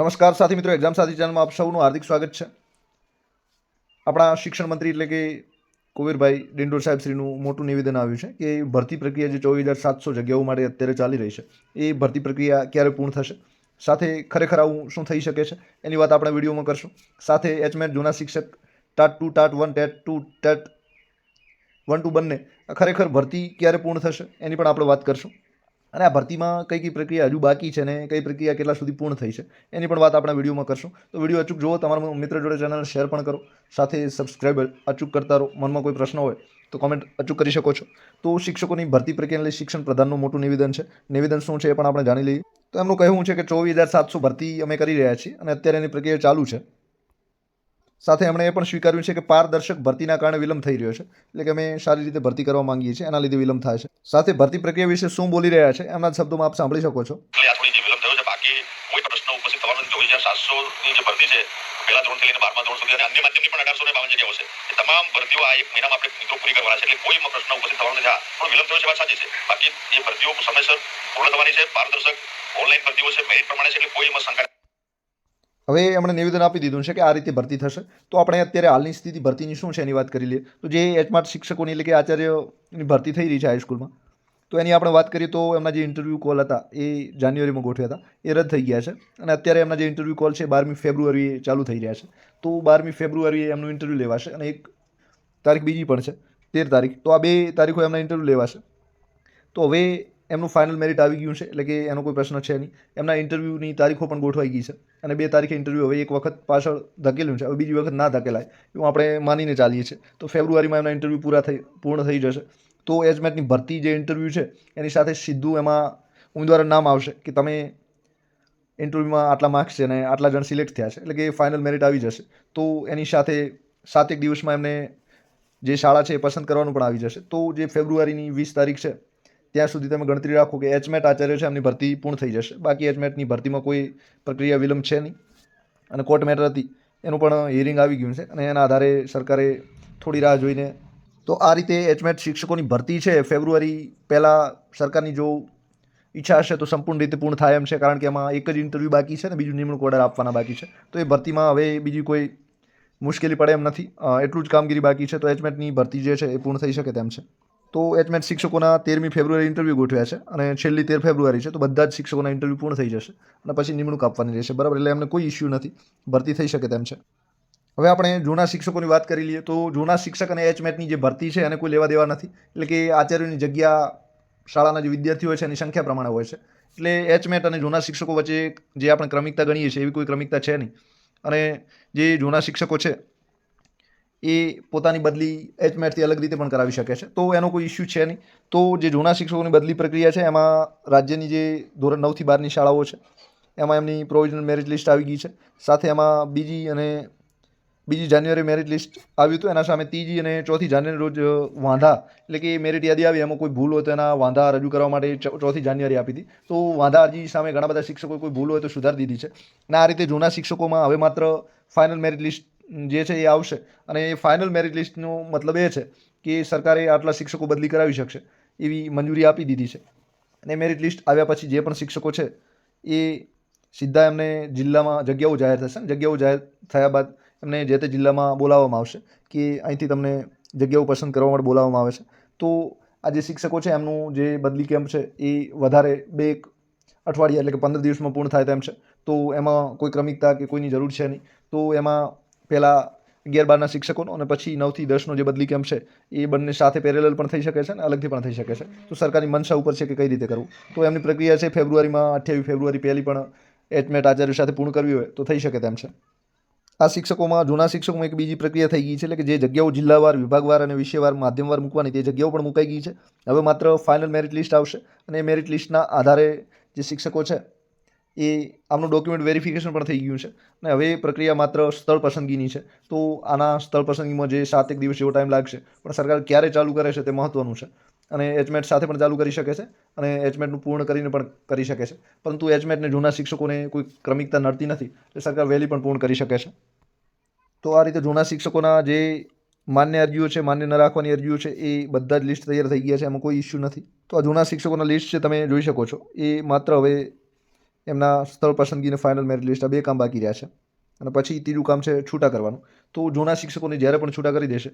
નમસ્કાર સાથી મિત્રો એક્ઝામ સાથી ચેનલમાં આપ સૌનું હાર્દિક સ્વાગત છે. આપણા શિક્ષણ મંત્રી એટલે કે કુબેરભાઈ ડિંડોર સાહેબ શ્રીનું મોટું નિવેદન આવ્યું છે કે ભરતી પ્રક્રિયા જે ચોવીસ હજાર સાતસો જગ્યાઓ માટે અત્યારે ચાલી રહી છે, એ ભરતી પ્રક્રિયા ક્યારે પૂર્ણ થશે? સાથે ખરેખર આવું શું થઈ શકે છે? એની વાત આપણે વિડીયોમાં કરશું. સાથે એચમેટ જૂના શિક્ષક TAT two TAT one TET two TET one two બંને, ખરેખર ભરતી ક્યારે પૂર્ણ થશે એની પણ આપણે વાત કરશું. અને આ ભરતીમાં કઈ કઈ પ્રક્રિયા હજુ બાકી છે ને કઈ પ્રક્રિયા કેટલા સુધી પૂર્ણ થઈ છે, એની પણ વાત આપણા વિડીયોમાં કરશું. તો વીડિયો અચૂક જુઓ, તમારા મિત્ર જોડે ચેનલ શેર પણ કરો, સાથે સબસ્ક્રાઈબ અચૂક કરતા રહો. મનમાં કોઈ પ્રશ્ન હોય તો કોમેન્ટ અચૂક કરી શકો છો. તો શિક્ષકોની ભરતી પ્રક્રિયાને લઈ શિક્ષણ પ્રધાનનું મોટું નિવેદન છે. નિવેદન શું છે એ પણ આપણે જાણી લઈએ. તો એમનું કહેવું છે કે ચોવીસ હજાર સાતસો ભરતી અમે કરી રહ્યા છીએ અને અત્યારે એની પ્રક્રિયા ચાલુ છે. સાથે એમણે એ પણ સ્વીકાર્યું છે કે પારદર્શક ભરતીના કારણે વિલંબ થઈ રહ્યો છે. એટલે કે અમે સારી રીતે ભરતી કરવા માંગીએ છીએ, એના લીધે વિલંબ થાય છે. સાથે ભરતી પ્રક્રિયા વિશે શું બોલી રહ્યા છે, એમના શબ્દોમાં આપ સાંભળી શકો છો. સાતસો ની ભરતી છે, પહેલા ધોરણથી લઈને બારમા અન્ય પણ અઢારસો ને છે તમામ ભરતીઓ આ મહિનામાં આપણે પૂરી કરવાના છે. એટલે કોઈ પ્રશ્ન ઉપસ્થિત વિલંબ થયો છે ભરતીઓ સમયસર પૂર્ણ છે, પારદર્શક ઓનલાઈન ભરતીઓ છે પ્રમાણે છે, એટલે કોઈ એમાં શંકા હવે એમણે નિવેદન આપી દીધું છે કે આ રીતે ભરતી થશે. તો આપણે અત્યારે હાલની સ્થિતિ ભરતીની શું છે એની વાત કરી લઈએ. તો જે એચમાર્ટ શિક્ષકોની એટલે કે આચાર્યની ભરતી થઈ રહી છે હાઈસ્કૂલમાં તો એની આપણે વાત કરીએ તો એમના જે ઇન્ટરવ્યૂ કોલ હતા એ જાન્યુઆરીમાં ગોઠવ્યા હતા. એ રદ થઈ ગયા છે. અને અત્યારે એમના જે ઇન્ટરવ્યૂ કોલ છે બારમી ફેબ્રુઆરીએ ચાલુ થઈ રહ્યા છે. તો બારમી ફેબ્રુઆરીએ એમનું ઇન્ટરવ્યૂ લેવાશે અને એક તારીખ બીજી પણ છે, તેર તારીખ. તો આ બે તારીખો એમના ઇન્ટરવ્યૂ લેવાશે. તો હવે એમનું ફાઇનલ મેરિટ આવી ગયું છે, એટલે કે એનો કોઈ પ્રશ્ન છે નહીં. એમના ઇન્ટરવ્યૂની તારીખો પણ ગોઠવાઈ ગઈ છે અને બે તારીખે ઇન્ટરવ્યૂ હવે એક વખત પાછળ ધકેલ્યું છે, હવે બીજી વખત ના ધકેલાય, એવું આપણે માનીને ચાલીએ છીએ. તો ફેબ્રુઆરીમાં એમના ઇન્ટરવ્યૂ પૂરા થઈ, પૂર્ણ થઈ જશે. તો એચમેટની ભરતી જે ઇન્ટરવ્યૂ છે, એની સાથે સીધું એમાં ઉમેદવારનું નામ આવશે કે તમે ઇન્ટરવ્યૂમાં આટલા માર્ક્સ છે અને આટલા જણ સિલેક્ટ થયા છે, એટલે કે ફાઇનલ મેરિટ આવી જશે. તો એની સાથે સાતેક દિવસમાં એમને જે શાળા છે એ પસંદ કરવાનું પણ આવી જશે. તો જે ફેબ્રુઆરીની વીસ તારીખ છે ત્યાં સુધી તમે ગણતરી રાખો કે એચમેટ આચાર્ય છે, એમની ભરતી પૂર્ણ થઈ જશે. બાકી એચમેટની ભરતીમાં કોઈ પ્રક્રિયા વિલંબ છે નહીં. અને કોર્ટ મેટર હતી, એનું પણ હિયરિંગ આવી ગયું છે અને એના આધારે સરકારે થોડી રાહ જોઈને તો આ રીતે એચમેટ શિક્ષકોની ભરતી છે ફેબ્રુઆરી પહેલાં સરકારની જો ઈચ્છા હશે તો સંપૂર્ણ રીતે પૂર્ણ થાય એમ છે, કારણ કે એમાં એક જ ઇન્ટરવ્યૂ બાકી છે ને બીજું નિમણૂક ઓર્ડર આપવાના બાકી છે. તો એ ભરતીમાં હવે બીજી કોઈ મુશ્કેલી પડે એમ નથી. એટલું જ કામગીરી બાકી છે, તો એચમેટની ભરતી જે છે એ પૂર્ણ થઈ શકે તેમ છે. તો એચમેટ શિક્ષકોના તેરમી ફેબ્રુઆરી ઇન્ટરવ્યૂ ગોઠવ્યા છે અને છેલ્લી તેર ફેબ્રુઆરી છે, તો બધા જ શિક્ષકોના ઇન્ટરવ્યૂ પૂર્ણ થઈ જશે અને પછી નિમણૂક આપવાની રહેશે, બરાબર? એટલે એમને કોઈ ઇસ્યુ નથી. ભરતી થઈ શકે તેમ છે. હવે આપણે જૂના શિક્ષકોની વાત કરી લઈએ, તો જૂના શિક્ષક અને એચમેટની જે ભરતી છે, એને કોઈ લેવા દેવા નથી. એટલે કે આચાર્યોની જગ્યા શાળાના જે વિદ્યાર્થીઓ હોય છે, એની સંખ્યા પ્રમાણે હોય છે. એટલે એચમેટ અને જૂના શિક્ષકો વચ્ચે જે આપણે ક્રમિકતા ગણીએ છીએ, એવી કોઈ ક્રમિકતા છે નહીં. અને જે જૂના શિક્ષકો છે એ પોતાની બદલી એચમેટથી અલગ રીતે પણ કરાવી શકે છે. તો એનો કોઈ ઇસ્યુ છે નહીં. તો જે જૂના શિક્ષકોની બદલી પ્રક્રિયા છે, એમાં રાજ્યની જે ધોરણ નવથી બારની શાળાઓ છે, એમાં એમની પ્રોવિઝનલ મેરિટ લિસ્ટ આવી ગઈ છે. સાથે એમાં બીજી અને બીજી જાન્યુઆરી મેરિટ લિસ્ટ આવ્યું હતું એના સામે ત્રીજી અને ચોથી જાન્યુઆરી રોજ વાંધા, એટલે કે મેરિટ યાદી આવી, એમાં કોઈ ભૂલ હોય તો એના વાંધા રજૂ કરવા માટે ચોથી જાન્યુઆરી આપી હતી. તો વાંધા અરજી સામે ઘણા બધા શિક્ષકોએ કોઈ ભૂલ હોય તો સુધારી દીધી છે. અને આ રીતે જૂના શિક્ષકોમાં હવે માત્ર ફાઇનલ મેરિટ લિસ્ટ જે છે એ આવશે. અને એ ફાઇનલ મેરિટ લિસ્ટનો મતલબ એ છે કે સરકારે આટલા શિક્ષકો બદલી કરાવી શકશે. એવી મંજૂરી આપી દીધી છે. અને મેરિટ લિસ્ટ આવ્યા પછી જે પણ શિક્ષકો છે, એ સીધા એમને જિલ્લામાં જગ્યાઓ જાહેર થશે. ને જગ્યાઓ જાહેર થયા બાદ એમને જે તે જિલ્લામાં બોલાવવામાં આવશે કે અહીંથી તમને જગ્યાઓ પસંદ કરવા માટે બોલાવવામાં આવે છે. તો આ જે શિક્ષકો છે, એમનું જે બદલી કેમ્પ છે, એ વધારે બે એક અઠવાડિયા એટલે કે પંદર દિવસમાં પૂર્ણ થાય તેમ છે. તો એમાં કોઈ ક્રમિકતા કે કોઈની જરૂર છે નહીં. તો એમાં પહેલાં અગિયાર બારના શિક્ષકોનો અને પછી નવથી દસનો જે બદલી કેમ્પ છે, એ બંને સાથે પેરેલલ પણ થઈ શકે છે અને અલગથી પણ થઈ શકે છે. તો સરકારની મનસા ઉપર છે કે કઈ રીતે કરવું? તો એમની પ્રક્રિયા છે ફેબ્રુઆરીમાં, અઠ્યાવીસ ફેબ્રુઆરી પહેલી પણ એચમેટ આચાર્ય સાથે પૂર્ણ કરવી હોય તો થઈ શકે તેમ છે. આ શિક્ષકોમાં, જૂના શિક્ષકોમાં એક બીજી પ્રક્રિયા થઈ ગઈ છે, એટલે કે જે જગ્યાઓ જિલ્લાવાર, વિભાગવાર અને વિષયવાર માધ્યમવાર મૂકવાની તે જગ્યાઓ પણ મુકાઈ ગઈ છે. હવે માત્ર ફાઇનલ મેરિટ લિસ્ટ આવશે અને એ મેરિટ લિસ્ટના આધારે જે શિક્ષકો છે એ આમનું ડોક્યુમેન્ટ વેરિફિકેશન પણ થઈ ગયું છે. અને હવે પ્રક્રિયા માત્ર સ્થળ પસંદગીની છે. તો આના સ્થળ પસંદગીમાં જે સાત એક દિવસ જેવો ટાઈમ લાગશે, પણ સરકાર ક્યારે ચાલુ કરે છે તે મહત્ત્વનું છે. અને એચમેટ સાથે પણ ચાલુ કરી શકે છે અને એચમેટનું પૂર્ણ કરીને પણ કરી શકે છે. પરંતુ એચમેટને જૂના શિક્ષકોને કોઈ ક્રમિકતા નડતી નથી, એટલે સરકાર વહેલી પણ પૂર્ણ કરી શકે છે. તો આ રીતે જૂના શિક્ષકોના જે માન્ય અરજીઓ છે, માન્ય ન રાખવાની અરજીઓ છે, એ બધા જ લિસ્ટ તૈયાર થઈ ગયા છે. એમાં કોઈ ઇસ્યુ નથી. તો આ જૂના શિક્ષકોના લિસ્ટ છે તમે જોઈ શકો છો, એ માત્ર હવે એમના સ્થળ પસંદગીને ફાઇનલ મેરિટ લિસ્ટ બે કામ બાકી રહ્યા છે. અને પછી ત્રીજું કામ છે છૂટા કરવાનું. તો જૂના શિક્ષકોને જ્યારે પણ છૂટા કરી દેશે,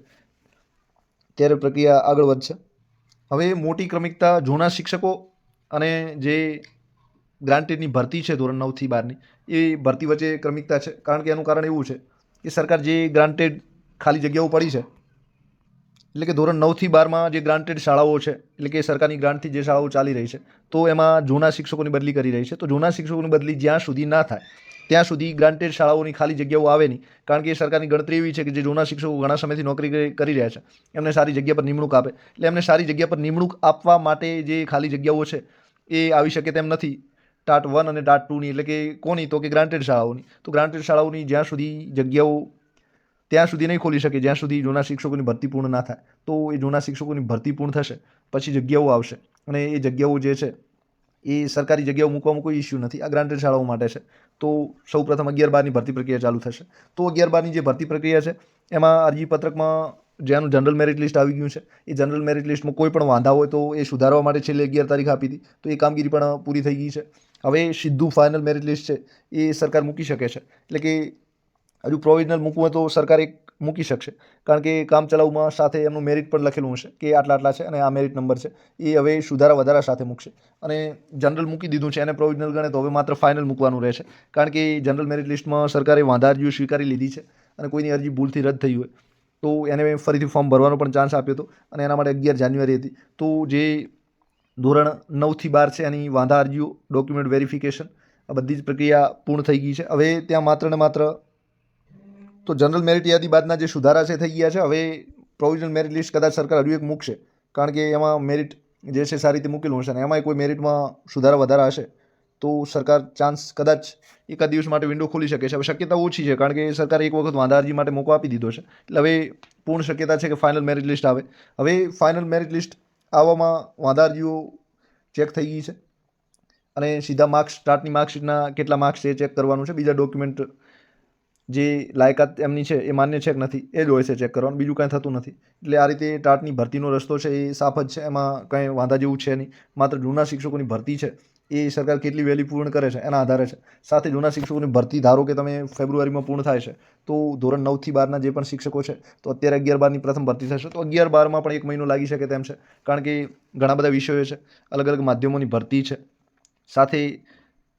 ત્યારે પ્રક્રિયા આગળ વધશે. હવે મોટી ક્રમિકતા જૂના શિક્ષકો અને જે ગ્રાન્ટેડની ભરતી છે ધોરણ નવથી બારની, એ ભરતી વચ્ચે ક્રમિકતા છે. કારણ કે એનું કારણ એવું છે કે સરકાર જે ગ્રાન્ટેડ ખાલી જગ્યાઓ પડી છે એટલે કે ધોરણ નવથી બારમાં જે ગ્રાન્ટેડ શાળાઓ છે, એટલે કે સરકારની ગ્રાન્ટથી જે શાળાઓ ચાલી રહી છે, તો એમાં જૂના શિક્ષકોની બદલી કરી રહી છે. તો જૂના શિક્ષકોની બદલી જ્યાં સુધી ના થાય, ત્યાં સુધી ગ્રાન્ટેડ શાળાઓની ખાલી જગ્યાઓ આવે નહીં, કારણ કે સરકારની ગણતરી એવી છે કે જે જૂના શિક્ષકો ઘણા સમયથી નોકરી કરી- કરી રહ્યા છે, એમને સારી જગ્યા પર નિમણૂક આપે, એટલે એમને સારી જગ્યા પર નિમણૂક આપવા માટે જે ખાલી જગ્યાઓ છે, એ આવી શકે તેમ નથી. ટાટ વન અને ટાટ ટુની, એટલે કે કોની, તો કે ગ્રાન્ટેડ શાળાઓની. તો ગ્રાન્ટેડ શાળાઓની જ્યાં સુધી જગ્યાઓ ત્યાં સુધી નહીં ખોલી શકે, જ્યાં સુધી જૂના શિક્ષકોની ભરતી પૂર્ણ ના થાય. તો એ જૂના શિક્ષકોની ભરતી પૂર્ણ થશે, પછી જગ્યાઓ આવશે. અને એ જગ્યાઓ જે છે, એ સરકારી જગ્યાઓ મૂકવામાં કોઈ ઇસ્યુ નથી. આ ગ્રાન્ટેડ શાળાઓ માટે છે. તો સૌ પ્રથમ અગિયાર બારની ભરતી પ્રક્રિયા ચાલુ થશે. તો અગિયાર બારની જે ભરતી પ્રક્રિયા છે, એમાં અરજીપત્રકમાં જેનું જનરલ મેરિટ લિસ્ટ આવી ગયું છે. એ જનરલ મેરિટ લિસ્ટમાં કોઈ પણ વાંધા હોય તો એ સુધારવા માટે છેલ્લે અગિયાર તારીખ આપી હતી. તો એ કામગીરી પણ પૂરી થઈ ગઈ છે. હવે સીધું ફાઇનલ મેરિટ લિસ્ટ છે, એ સરકાર મૂકી શકે છે. એટલે કે હજુ પ્રોવિઝનલ મૂકવું હોય તો સરકાર એક મૂકી શકશે. કારણ કે કામ ચલાવમાં સાથે એમનું મેરિટ પણ લખેલું હશે કે આટલા આટલા છે અને આ મેરિટ નંબર છે. એ હવે સુધારા વધારા સાથે મૂકશે. અને જનરલ મૂકી દીધું છે, એને પ્રોવિઝનલ ગણે તો હવે માત્ર ફાઇનલ મૂકવાનું રહેશે. કારણ કે જનરલ મેરિટ લિસ્ટમાં સરકારે વાંધા અરજીઓ સ્વીકારી લીધી છે અને કોઈની અરજી ભૂલથી રદ થઈ હોય તો એને ફરીથી ફોર્મ ભરવાનો પણ ચાન્સ આપ્યો હતો અને એના માટે અગિયાર જાન્યુઆરી હતી. તો જે ધોરણ નવથી બાર છે એની વાંધા અરજીઓ ડોક્યુમેન્ટ વેરિફિકેશન આ બધી જ પ્રક્રિયા પૂર્ણ થઈ ગઈ છે. હવે ત્યાં માત્ર ને માત્ર તો જનરલ મેરિટ યાદી બાદના જે સુધારા છે થઈ ગયા છે, હવે પ્રોવિઝનલ મેરિટ લિસ્ટ કદાચ સરકાર હજુ એક મૂકશે. કારણ કે એમાં મેરિટ જે છે સારી રીતે મૂકેલું હશે અને એમાંય કોઈ મેરિટમાં સુધારા વધારા હશે, તો સરકાર ચાન્સ કદાચ એકાદ દિવસ માટે વિન્ડો ખોલી શકે છે. હવે શક્યતા ઓછી છે, કારણ કે સરકારે એક વખત વાંધા અરજી માટે મોકો આપી દીધો છે. એટલે હવે પૂર્ણ શક્યતા છે કે ફાઇનલ મેરિટ લિસ્ટ આવે. હવે ફાઇનલ મેરિટ લિસ્ટ આવવામાં વાંધા અરજીઓ ચેક થઈ ગઈ છે અને સીધા માર્ક્સ સ્ટાર્ટની માર્કશીટના કેટલા માર્ક્સ છે એ ચેક કરવાનું છે. બીજા ડોક્યુમેન્ટ જે લાયકાત એમની છે, એ માન્ય છે કે નથી, એ જ હોય છે ચેક કરવાનું, બીજું કાંઈ થતું નથી. એટલે આ રીતે ટાટની ભરતીનો રસ્તો છે, એ સાફ જ છે, એમાં કંઈ વાંધા જેવું છે નહીં. માત્ર જૂના શિક્ષકોની ભરતી છે, એ સરકાર કેટલી વહેલી પૂર્ણ કરે છે, એના આધારે છે. સાથે જૂના શિક્ષકોની ભરતી, ધારો કે તમે ફેબ્રુઆરીમાં પૂર્ણ થાય છે, તો ધોરણ નવથી બારના જે પણ શિક્ષકો છે, તો અત્યારે અગિયાર બારની પ્રથમ ભરતી થશે. તો અગિયાર બારમાં પણ એક મહિનો લાગી શકે તેમ છે. કારણ કે ઘણા બધા વિષયો છે, અલગ અલગ માધ્યમોની ભરતી છે. સાથે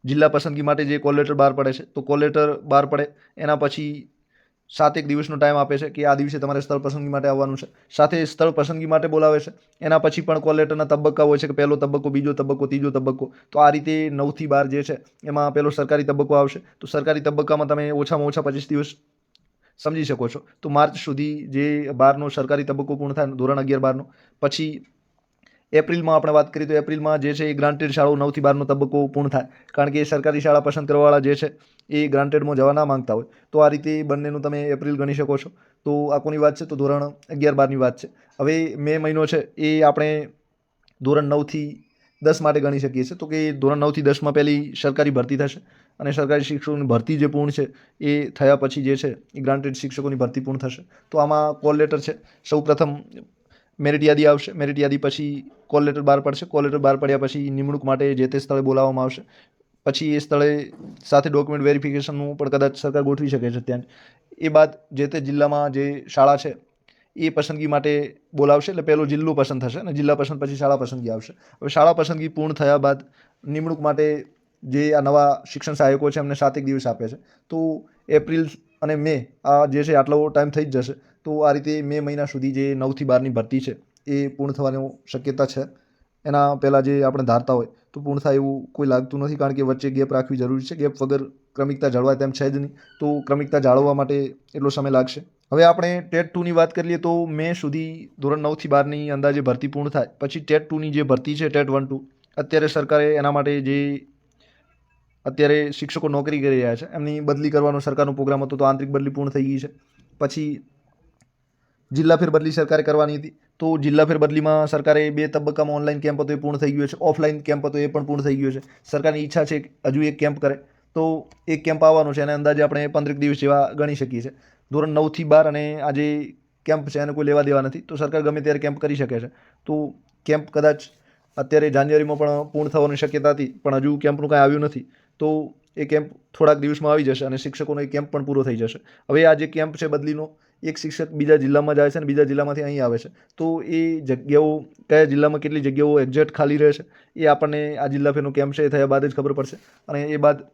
જિલ્લા પસંદગી માટે જે કોલ લેટર બહાર પડે છે, તો કોલ લેટર બહાર પડે, એના પછી સાતેક દિવસનો ટાઈમ આપે છે કે આ દિવસે તમારે સ્થળ પસંદગી માટે આવવાનું છે. સાથે સ્થળ પસંદગી માટે બોલાવે છે, એના પછી પણ કોલ લેટરના તબક્કા હોય છે કે પહેલો તબક્કો, બીજો તબક્કો, ત્રીજો તબક્કો, તો આ રીતે નવથી બાર જે છે, એમાં પહેલો સરકારી તબક્કો આવશે. તો સરકારી તબક્કામાં તમે ઓછામાં ઓછા પચીસ દિવસ સમજી શકો છો. તો માર્ચ સુધી જે બારનો સરકારી તબક્કો પૂર્ણ થાય, ધોરણ અગિયાર બારનો, પછી એપ્રિલમાં આપણે વાત કરીએ તો એપ્રિલમાં જે છે એ ગ્રાન્ટેડ શાળાઓ નવથી બારનો તબક્કો પૂર્ણ થાય. કારણ કે સરકારી શાળા પસંદ કરવાવાળા જે છે એ ગ્રાન્ટેડમાં જવા ના માંગતા હોય. તો આ રીતે બંનેનું તમે એપ્રિલ ગણી શકો છો. તો આ કોની વાત છે? તો ધોરણ અગિયાર બારની વાત છે. હવે મે મહિનો છે એ આપણે ધોરણ નવથી દસ માટે ગણી શકીએ છીએ. તો કે ધોરણ નવથી દસમાં પહેલી સરકારી ભરતી થશે અને સરકારી શિક્ષકોની ભરતી જે પૂર્ણ છે એ થયા પછી જે છે એ ગ્રાન્ટેડ શિક્ષકોની ભરતી પૂર્ણ થશે. તો આમાં કોલ લેટર છે. સૌ પ્રથમ મેરિટ યાદી આવશે, મેરિટ યાદી પછી કોલ લેટર બહાર પડશે કોલ લેટર બહાર પડ્યા પછી નિમણૂક માટે જે તે સ્થળે બોલાવવામાં આવશે. પછી એ સ્થળે સાથે ડોક્યુમેન્ટ વેરિફિકેશનનું પણ કદાચ સરકાર ગોઠવી શકે છે ત્યાં. એ બાદ જે તે જિલ્લામાં જે શાળા છે, એ પસંદગી માટે બોલાવશે. એટલે પહેલો જિલ્લો પસંદ થશે અને જિલ્લા પસંદ પછી શાળા પસંદગી આવશે. હવે શાળા પસંદગી પૂર્ણ થયા બાદ નિમણૂક માટે જે આ નવા શિક્ષણ સહાયકો છે એમને સાતેક દિવસ આપે છે. તો એપ્રિલ અને મે આ જે છે આટલો ટાઈમ થઈ જ જશે. તો આ રીતે મે મહિના સુધી જે નવથી બારની ભરતી છે, એ પૂર્ણ થવાની શક્યતા છે. એના પહેલાં જે આપણે ધારતા હોય, તો પૂર્ણ થાય એવું કોઈ લાગતું નથી, કારણ કે વચ્ચે ગેપ રાખવી જરૂરી છે. ગેપ વગર ક્રમિકતા જળવાય તેમ છે જ નહીં, તો ક્રમિકતા જાળવવા માટે એટલો સમય લાગશે. હવે આપણે ટેટ ટુની વાત કરીએ તો મે સુધી ધોરણ નવથી બારની અંદાજે ભરતી પૂર્ણ થાય. પછી ટેટ ટુની જે ભરતી છે, ટેટ વન ટુ, અત્યારે સરકારે એના માટે જે અત્યારે શિક્ષકો નોકરી કરી રહ્યા છે, એમની બદલી કરવાનો સરકારનો પ્રોગ્રામ હતો, તો આંતરિક બદલી પૂર્ણ થઈ ગઈ છે. પછી જિલ્લા ફેરબદલી સરકારે કરવાની હતી. તો જિલ્લા ફેરબદલીમાં સરકારે બે તબક્કામાં ઓનલાઈન કેમ્પ હતો, એ પૂર્ણ થઈ ગયો છે. ઓફલાઈન કેમ્પ હતો, એ પણ પૂર્ણ થઈ ગયો છે. સરકારની ઈચ્છા છે હજુ એક કેમ્પ કરે. તો એક કેમ્પ આવવાનો છે અને અંદાજે આપણે પંદરેક દિવસ જેવા ગણી શકીએ છીએ. ધોરણ નવથી બાર અને આ જે કેમ્પ છે, એને કોઈ લેવા દેવા નથી. તો સરકાર ગમે ત્યારે કેમ્પ કરી શકે છે. તો કેમ્પ કદાચ અત્યારે જાન્યુઆરીમાં પણ પૂર્ણ થવાની શક્યતા હતી, પણ હજુ કેમ્પનું કાંઈ આવ્યું નથી. તો એ કેમ્પ થોડાક દિવસમાં આવી જશે અને શિક્ષકોનો એ કેમ્પ પણ પૂરો થઈ જશે. હવે આ જે કેમ્પ છે બદલીનો, એક શિક્ષક બીજા જિલ્લામાં જાય છે અને બીજા જિલ્લામાંથી અહીં આવે છે. તો એ જગ્યાઓ, કયા જિલ્લામાં કેટલી જગ્યાઓ એક્ઝેક્ટ ખાલી રહે છે, એ આપણને આ જિલ્લા ફેરનો કેમ્પ છે એ થયા બાદ જ ખબર પડશે. અને એ બાદ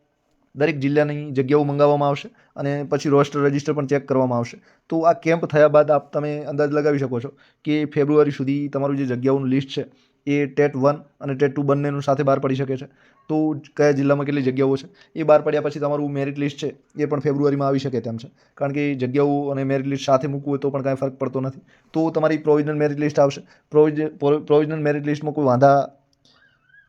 દરેક જિલ્લાની જગ્યાઓ મંગાવવામાં આવશે અને પછી રોસ્ટર રજિસ્ટર પણ ચેક કરવામાં આવશે. તો આ કેમ્પ થયા બાદ આપ તમે અંદાજ લગાવી શકો છો કે ફેબ્રુઆરી સુધી તમારું જે જગ્યાઓનું લિસ્ટ છે એ ટેટ વન અને ટેટ ટુ બંનેનું સાથે બહાર પડી શકે છે. તો કયા જિલ્લામાં કેટલી જગ્યાઓ છે? એ બહાર પડ્યા પછી તમારું મેરિટ લિસ્ટ છે, એ પણ ફેબ્રુઆરીમાં આવી શકે તેમ છે. કારણ કે જગ્યાઓ અને મેરિટ લિસ્ટ સાથે મૂકવું હોય તો પણ કાંઈ ફરક પડતો નથી. તો તમારી પ્રોવિઝનલ મેરિટ લિસ્ટ આવશે. પ્રોવિઝન પ્રોવિઝનલ મેરિટ લિસ્ટમાં કોઈ વાંધા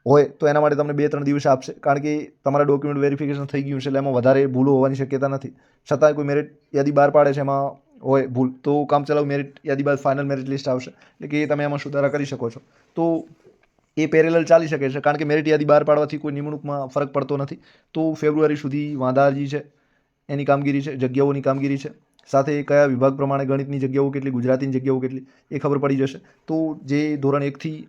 હોય તો એના માટે તમને બે ત્રણ દિવસ આપશે. કારણ કે તમારા ડોક્યુમેન્ટ વેરિફિકેશન થઈ ગયું છે એટલે એમાં વધારે ભૂલો હોવાની શક્યતા નથી. છતાંય કોઈ મેરિટ યાદી બહાર પાડે છે એમાં હોય ભૂલ. તો કામચલાઉ મેરિટ યાદી બાદ ફાઇનલ મેરિટ લિસ્ટ આવશે. એટલે કે તમે એમાં સુધારા કરી શકો છો. તો એ પેરેલલ ચાલી શકે છે. કારણ કે મેરિટ યાદી બહાર પાડવાથી કોઈ નિમણૂકમાં ફરક પડતો નથી. તો ફેબ્રુઆરી સુધી વાંધાજી છે. એની કામગીરી છે, જગ્યાઓની કામગીરી છે. સાથે કયા વિભાગ પ્રમાણે ગણિતની જગ્યાઓ કેટલી, ગુજરાતીની જગ્યાઓ કેટલી, એ ખબર પડી જશે. તો જે ધોરણ એકથી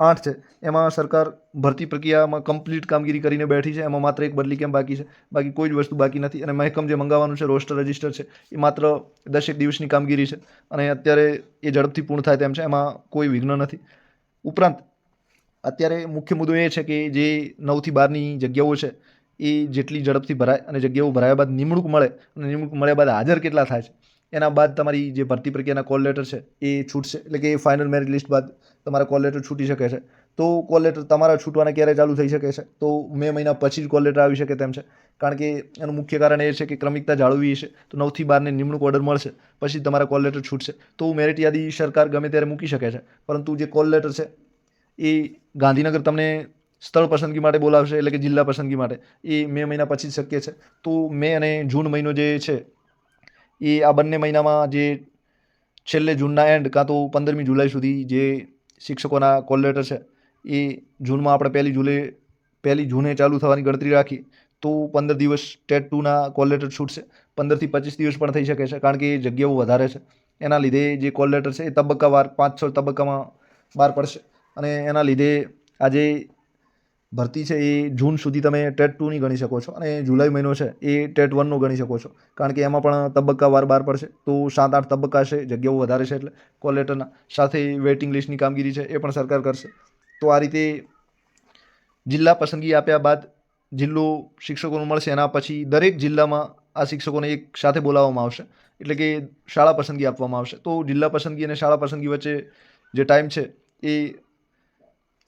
આઠ છે. એમાં સરકાર ભરતી પ્રક્રિયામાં કમ્પ્લીટ કામગીરી કરીને બેઠી છે. એમાં માત્ર એક બદલી કેમ બાકી છે? બાકી કોઈ જ વસ્તુ બાકી નથી અને મહેકમ જે મંગાવવાનું છે રોસ્ટર રજિસ્ટર છે, એ માત્ર દસેક દિવસની કામગીરી છે અને અત્યારે એ ઝડપથી પૂર્ણ થાય તેમ છે. એમાં કોઈ વિઘ્ન નથી. ઉપરાંત, અત્યારે મુખ્ય મુદ્દો એ છે કે જે નવથી બારની જગ્યાઓ છે, એ જેટલી ઝડપથી ભરાય અને જગ્યાઓ ભરાયા બાદ નિમણૂક મળે અને નિમણૂક મળ્યા બાદ હાજર કેટલા થાય છે? એના બાદ તમારી જે ભરતી પ્રક્રિયાના કોલ લેટર છે, એ છૂટશે. એટલે કે ફાઇનલ મેરિટ લિસ્ટ બાદ તમારા કોલ લેટર છૂટી શકે છે. તો કોલ લેટર તમારા છૂટવાના ક્યારે ચાલુ થઈ શકે છે? તો મે મહિના પછી જ કોલ લેટર આવી શકે તેમ છે. કારણ કે એનું મુખ્ય કારણ એ છે કે ક્રમિકતા જાળવવી છે. તો નવથી બારને નિમણૂક ઓર્ડર મળશે, પછી તમારા કોલ લેટર છૂટશે. તો મેરિટ યાદી સરકાર ગમે ત્યારે મૂકી શકે છે. પરંતુ જે કોલ લેટર છે, એ ગાંધીનગર તમને સ્થળ પસંદગી માટે બોલાવશે, એટલે કે જિલ્લા પસંદગી માટે. એ મે મહિના પછી જ શક્ય છે. તો મે અને જૂન મહિનો જે છે એ આ બંને મહિનામાં જે છેલ્લે જૂનના એન્ડ કાં તો પંદરમી જુલાઈ સુધી જે શિક્ષકોના કોલ લેટર છે, એ જૂનમાં આપણે પહેલી જુલાઈ પહેલી જૂને ચાલુ થવાની ગણતરી રાખી, તો પંદર દિવસ ટેટ ટુના કોલ લેટર છૂટશે પંદરથી પચીસ દિવસ પણ થઈ શકે છે, કારણ કે એ જગ્યાઓ વધારે છે. એના લીધે જે કોલ લેટર છે, એ તબક્કાવાર પાંચ છ તબક્કામાં બહાર પડશે. અને એના લીધે આજે ભરતી છે એ જૂન સુધી તમે ટેટ ટુની ગણી શકો છો અને જુલાઈ મહિનો છે એ ટેટ વનનો ગણી શકો છો. કારણ કે એમાં પણ તબક્કાવાર બહાર પડશે. તો સાત આઠ તબક્કા છે જગ્યાઓ વધારે છે એટલે કોલ લેટરના સાથે વેઇટિંગ લિસ્ટની કામગીરી છે એ પણ સરકાર કરશે. તો આ રીતે જિલ્લા પસંદગી આપ્યા બાદ જિલ્લો શિક્ષકોનું મળશે. એના પછી દરેક જિલ્લામાં આ શિક્ષકોને એક સાથે બોલાવવામાં આવશે. એટલે કે શાળા પસંદગી આપવામાં આવશે. તો જિલ્લા પસંદગી અને શાળા પસંદગી વચ્ચે જે ટાઈમ છે એ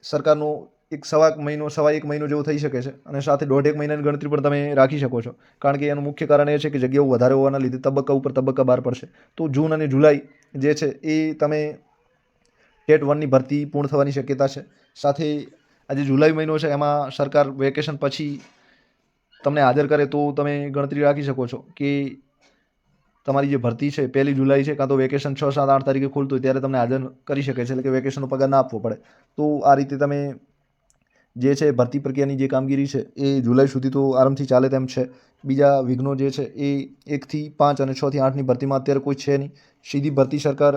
સરકારનો એક સવા મહિનો, સવા એક મહિનો જેવો થઈ શકે છે. અને સાથે દોઢેક મહિનાની ગણતરી પણ તમે રાખી શકો છો. કારણ કે એનું મુખ્ય કારણ એ છે કે જગ્યાઓ વધારે હોવાના લીધે તબક્કા ઉપર તબક્કા બહાર પડશે. તો જૂન અને જુલાઈ જે છે એ તમે ટેટ વનની ભરતી પૂર્ણ થવાની શક્યતા છે. સાથે આજે જુલાઈ મહિનો છે, એમાં સરકાર વેકેશન પછી તમને હાજર કરે તો તમે ગણતરી રાખી શકો છો કે તમારી જે ભરતી છે, પહેલી જુલાઈ છે, કાં તો વેકેશન છ, સાત, આઠ તારીખે ખુલતું ત્યારે તમને હાજર કરી શકે છે. એટલે કે વેકેશનનો પગાર ના આપવો પડે. તો આ રીતે તમે જે છે, ભરતી પ્રક્રિયાની જે કામગીરી છે, એ જુલાઈ સુધી તો આરામથી ચાલે તેમ છે. બીજા વિઘ્નો જે છે, એ એકથી પાંચ અને છથી આઠની ભરતીમાં અત્યારે કોઈ છે નહીં. સીધી ભરતી સરકાર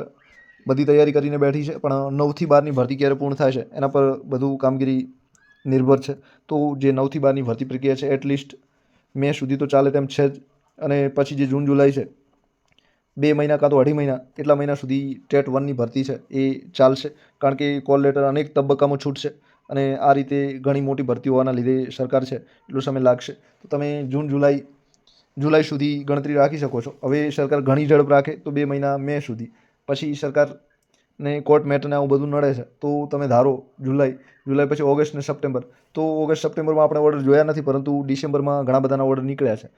બધી તૈયારી કરીને બેઠી છે, પણ નવથી બારની ભરતી ક્યારે પૂર્ણ થાય છે, એના પર બધું કામગીરી નિર્ભર છે. તો જે નવથી બારની ભરતી પ્રક્રિયા છે એટલીસ્ટ મે સુધી તો ચાલે તેમ છે જ. અને પછી જે જૂન, જુલાઈ છે, બે મહિના કાં તો અઢી મહિના, એટલા મહિના સુધી ટેટ વનની ભરતી છે, એ ચાલશે. કારણ કે કોલ લેટર અનેક તબક્કામાં છૂટશે. અને આ રીતે ઘણી મોટી ભરતી હોવાના લીધે સરકાર છે, એટલો સમય લાગશે. તો તમે જૂન, જુલાઈ જુલાઈ સુધી ગણતરી રાખી શકો છો. હવે સરકાર ઘણી ઝડપ રાખે તો બે મહિના, મે સુધી. પછી સરકારને કોર્ટ મેટરને આવું બધું નડે છે, તો તમે ધારો જુલાઈ જુલાઈ પછી ઓગસ્ટ ને સપ્ટેમ્બર. તો ઓગસ્ટ, સપ્ટેમ્બરમાં આપણે ઓર્ડર જોયા નથી, પરંતુ ડિસેમ્બરમાં ઘણા બધાના ઓર્ડર નીકળ્યા છે.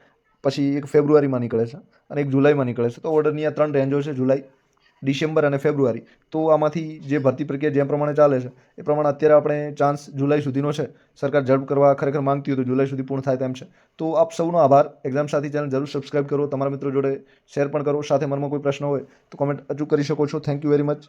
પછી એક ફેબ્રુઆરીમાં નીકળે છે અને એક જુલાઈમાં નીકળે છે. તો ઓર્ડરની આ ત્રણ રેન્જો છે, જુલાઈ ડિસેમ્બર અને ફેબ્રુઆરી. તો આમાંથી જે ભરતી પ્રક્રિયા જેમ પ્રમાણે ચાલે છે, એ પ્રમાણે અત્યારે આપણે ચાન્સ જુલાઈ સુધીનો છે. સરકાર ઝડપ કરવા ખરેખર માંગતી હોય તો જુલાઈ સુધી પૂર્ણ થાય તેમ છે. તો આપ સૌનો આભાર. એક્ઝામ સાથી ચેનલ જરૂર સબસ્ક્રાઇબ કરો. તમારા મિત્રો જોડે શેર પણ કરો. સાથે મનમાં કોઈ પ્રશ્ન હોય તો કોમેન્ટ અચૂક કરી શકો છો. Thank you very much